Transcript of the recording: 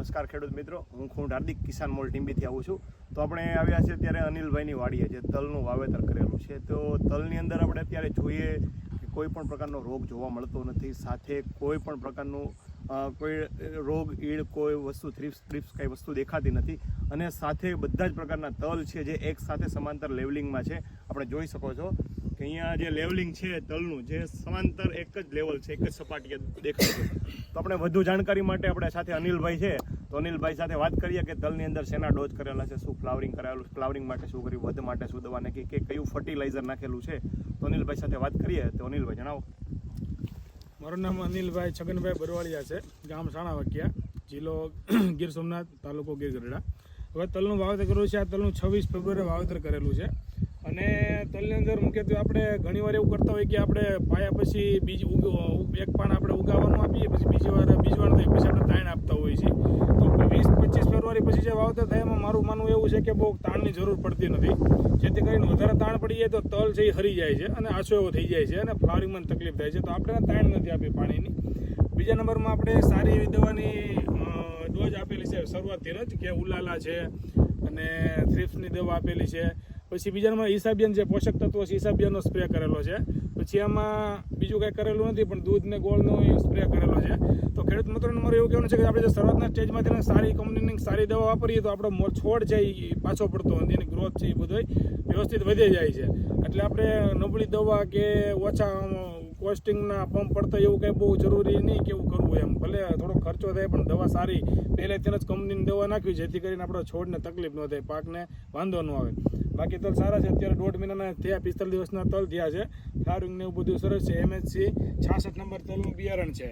નમસ્કાર ખેડૂત મિત્રો, હું ખૂંટ હાર્દિક કિસાન મોલ ટીમ્બીથી આવું છું. તો આપણે આવ્યા છે અત્યારે અનિલભાઈની વાડીએ જે તલનું વાવેતર કરેલું છે. તો તલની અંદર આપણે અત્યારે જોઈએ કે કોઈ પણ પ્રકારનો રોગ જોવા મળતો નથી. સાથે કોઈ પણ પ્રકારનું કોઈ રોગ, ઈડ, કોઈ વસ્તુ થ્રીપ્સ થ્રીપ્સ કાંઈ વસ્તુ દેખાતી નથી. અને સાથે બધા જ પ્રકારના તલ છે જે એક સાથે સમાંતર લેવલિંગમાં છે. આપણે જોઈ શકો છો. કે અહીંયા જે લેવલિંગ છે તલનું, જે સમાંતર એક જ લેવલ છે, એક જ સપાટીએ દેખાય છે. તો આપણે વધુ જાણકારી માટે આપણે સાથે અનિલભાઈ છે. તો અનિલભાઈ સાથે વાત કરીએ કે તલની અંદર શેના ડોઝ કરેલા છે, શું ફ્લાવરિંગ કરાયેલું ફ્લાવરિંગ માટે શું કર્યું, વધ માટે શું દવા નાખી કે કયું ફર્ટિલાઇઝર નાખેલું છે. તો અનિલભાઈ સાથે વાત કરીએ. તો અનિલભાઈ, જણાવો. મારું નામ અનિલભાઈ છગનભાઈ બરવાળિયા છે, ગામ સાણાવાકિયા જિલ્લો ગીર સોમનાથ, તાલુકો ગીર ગઢડા. હવે તલનું વાવેતર કરેલું છે, આ તલનું છવ્વીસ ફેબ્રુઆરી વાવેતર કરેલું છે. અને તલની અંદર મુખ્યત્વે આપણે ઘણીવાર એવું કરતા હોય કે આપણે પાયા પછી બીજ એક પાન આપણે ઉગાવવાનું આપીએ, પછી બીજી વાર બીજવાનું થાય પછી આપણે તાણ આપતા હોઈએ છીએ. તો વીસ પચીસ ફેબ્રુઆરી પછી જે વાવેતર થાય એમાં મારું માનવું એવું છે કે બહુ તાણની જરૂર પડતી નથી. જેથી કરીને વધારે તાણ પડી જાય તો તલ છે એ હરી જાય છે અને આછો એવો થઈ જાય છે અને ફ્લાવરિંગમાં તકલીફ થાય છે. તો આપણે તાણ નથી આપી પાણીની. બીજા નંબરમાં આપણે સારી એવી દવાની ડોઝ આપેલી છે. શરૂઆતથી જ કે ઉલાલા છે અને થ્રિપ્સની દવા આપેલી છે. પછી બીજામાં ઈસાબિયન જે પોષક તત્વો છે ઈસાબિયનનો સ્પ્રે કરેલો છે. પછી આમાં બીજું કંઈ કરેલું નથી, પણ દૂધ ને ગોળનો સ્પ્રે કરેલો છે. તો ખેડૂત મિત્રોને મારું એવું કહેવાનું છે કે આપણે જે શરૂઆતના સ્ટેજમાંથી સારી કંપનીની સારી દવા વાપરીએ તો આપણો છોડ છે એ પાછો પડતો નથી એની ગ્રોથ છે એ બધો વ્યવસ્થિત વધી જાય છે. એટલે આપણે નબળી દવા કે ઓછા કોસ્ટિંગના પંપ પડતા એવું કંઈ બહુ જરૂરી નહીં કે એવું કરવું એમ. ભલે થોડો ખર્ચો થાય, પણ દવા સારી. પહેલેથી જ કંપનીની દવા નાખવી, જેથી કરીને આપણા છોડને તકલીફ ન થાય, પાકને વાંધો ન આવે. બાકી તલ સારા છે, અત્યારે દોઢ મહિનાના થયા, પિસ્તાલીસ દિવસના તલ થયા છે. ફ્લાવરિંગ ને એવું બધું સરસ છે. એમએચસી છાસઠ નંબર તલનું બિયારણ છે.